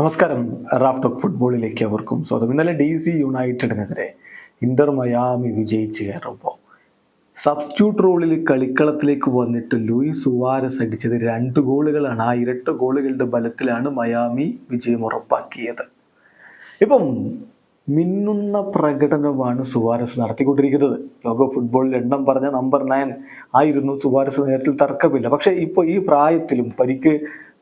നമസ്കാരം. Raf talk ഫുട്ബോളിലേക്ക് അവർക്കും സ്വാഗതം. ഇന്നലെ ഡി സി യുണൈറ്റഡിനെതിരെ ഇന്റർ മയാമി വിജയിച്ച് കയറുമ്പോൾ സബ്സ്റ്റിറ്റ്യൂട്ട് റോളിൽ കളിക്കളത്തിലേക്ക് വന്നിട്ട് ലൂയിസ് സുവാരസ് അടിച്ചത് രണ്ട് ഗോളുകളാണ്. ആ ഇരട്ട ഗോളുകളുടെ ബലത്തിലാണ് മയാമി വിജയം ഉറപ്പാക്കിയത്. ഇപ്പം മിന്നുന്ന പ്രകടനമാണ് സുവാരസ് നടത്തിക്കൊണ്ടിരിക്കുന്നത്. ലോക ഫുട്ബോളിൽ എണ്ണം പറഞ്ഞ നമ്പർ നയൻ ആയിരുന്നു. സുവാരസ് നേരത്തിൽ തർക്കമില്ല. പക്ഷേ ഇപ്പോൾ ഈ പ്രായത്തിലും പരിക്ക്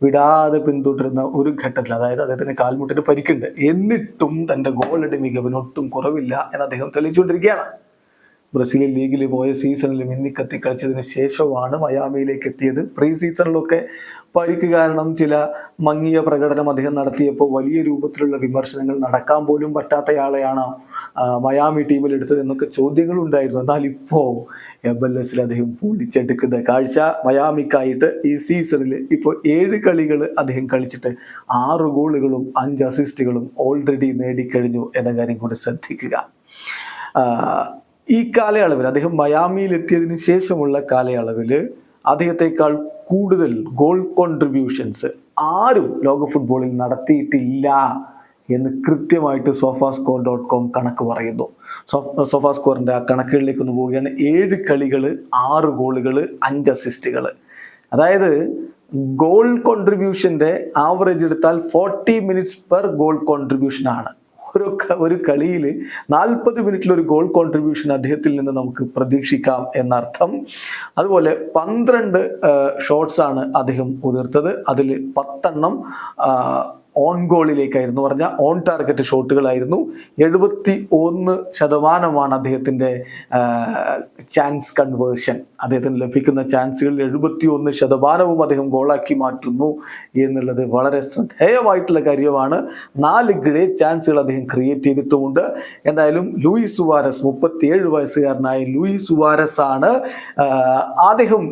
വിടാതെ പിന്തുടരുന്ന ഒരു ഘട്ടത്തിൽ അതായത് അദ്ദേഹത്തിന് കാൽമുട്ടിന് പരിക്കുണ്ട്. എന്നിട്ടും തന്റെ ഗോളടി മികവിനൊട്ടും കുറവില്ല എന്ന് അദ്ദേഹം തെളിയിച്ചുകൊണ്ടിരിക്കുകയാണ്. ബ്രസീലിൽ ലീഗിൽ പോയ സീസണിൽ മിന്നിക്കത്തി കളിച്ചതിന് ശേഷമാണ് മയാമിയിലേക്ക് എത്തിയത്. പ്രീ സീസണിലൊക്കെ പരിക്ക് കാരണം ചില മങ്ങിയ പ്രകടനം അദ്ദേഹം നടത്തിയപ്പോൾ വലിയ രൂപത്തിലുള്ള വിമർശനങ്ങൾ നടക്കാൻ പോലും പറ്റാത്തയാളെയാണ് മയാമി ടീമിൽ എടുത്തത് എന്നൊക്കെ ചോദ്യങ്ങൾ ഉണ്ടായിരുന്നു. എന്നാൽ ഇപ്പോൾ എം എൽ എസിൽ അദ്ദേഹം പൊളിച്ചെടുക്കുന്ന കാഴ്ച മയാമിക്കായിട്ട് ഈ സീസണിൽ ഇപ്പോൾ ഏഴ് കളികൾ അദ്ദേഹം കളിച്ചിട്ട് ആറ് ഗോളുകളും അഞ്ച് അസിസ്റ്റുകളും ഓൾറെഡി നേടിക്കഴിഞ്ഞു എന്ന കാര്യം കൂടി ശ്രദ്ധിക്കുക. ഈ കാലയളവിൽ അദ്ദേഹം മയാമിയിൽ എത്തിയതിനു ശേഷമുള്ള കാലയളവിൽ അദ്ദേഹത്തെക്കാൾ കൂടുതൽ ഗോൾ കോൺട്രിബ്യൂഷൻസ് ആരും ലോക ഫുട്ബോളിൽ നടത്തിയിട്ടില്ല എന്ന് കൃത്യമായിട്ട് സോഫാ സ്കോർ ഡോട്ട് കോം കണക്ക് പറയുന്നു. സോഫാ സ്കോറിന്റെ ആ കണക്കുകളിലേക്ക് ഒന്ന് പോവുകയാണ്. ഏഴ് കളികൾ ആറ് ഗോളുകൾ അഞ്ച് അസിസ്റ്റുകൾ അതായത് ഗോൾ കോൺട്രിബ്യൂഷന്റെ ആവറേജ് എടുത്താൽ forty minutes per goal contribution ആണ്. ഒരു ഒരു കളിയിൽ നാൽപ്പത് മിനിറ്റിൽ ഒരു ഗോൾ കോൺട്രിബ്യൂഷൻ അദ്ദേഹത്തിൽ നിന്ന് നമുക്ക് പ്രതീക്ഷിക്കാം എന്നർത്ഥം. അതുപോലെ പന്ത്രണ്ട് ഷോട്ട്സ് ആണ് അദ്ദേഹം ഉതിർത്തത്. അതിൽ പത്തെണ്ണം ഓൺ ഗോളിലേക്കായിരുന്നു പറഞ്ഞ ഓൺ ടാർഗറ്റ് ഷോട്ടുകളായിരുന്നു എഴുപത്തി ഒന്ന് ശതമാനമാണ് അദ്ദേഹത്തിന്റെ ചാൻസ് കൺവേർഷൻ അദ്ദേഹത്തിന് ലഭിക്കുന്ന ചാൻസുകളിൽ എഴുപത്തി ഒന്ന് ശതമാനവും അദ്ദേഹം ഗോളാക്കി മാറ്റുന്നു എന്നുള്ളത് വളരെ ശ്രദ്ധേയമായിട്ടുള്ള കാര്യമാണ്. നാല് ഗ്രേറ്റ് ചാൻസുകൾ അദ്ദേഹം ക്രിയേറ്റ് ചെയ്തിട്ടുമുണ്ട്. എന്തായാലും ലൂയിസ് സുവാരസ് മുപ്പത്തിയേഴ് വയസ്സുകാരനായ ലൂയിസ് സുവാരസ് ആണ് അദ്ദേഹം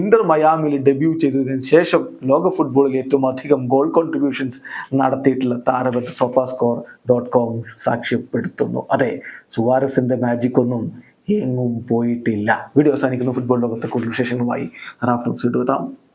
ഇന്റർ മയാമിൽ ഡെബ്യൂ ചെയ്തതിനു ശേഷം ലോക ഫുട്ബോളിൽ ഏറ്റവും അധികം ഗോൾ കോൺട്രിബ്യൂഷൻസ് നടത്തിയിട്ടുള്ള താരപത്ത് സോഫ സ്കോർ ഡോട്ട് കോം സാക്ഷ്യപ്പെടുത്തുന്നു. അതെ സുവാരസിന്റെ മാജിക് ഒന്നും എങ്ങും പോയിട്ടില്ല. വീഡിയോ അവസാനിക്കുന്നു. ഫുട്ബോൾ ലോകത്തെ കൂടുതൽ വിശേഷങ്ങളുമായി റാഫ് ടോക്സ് എത്താം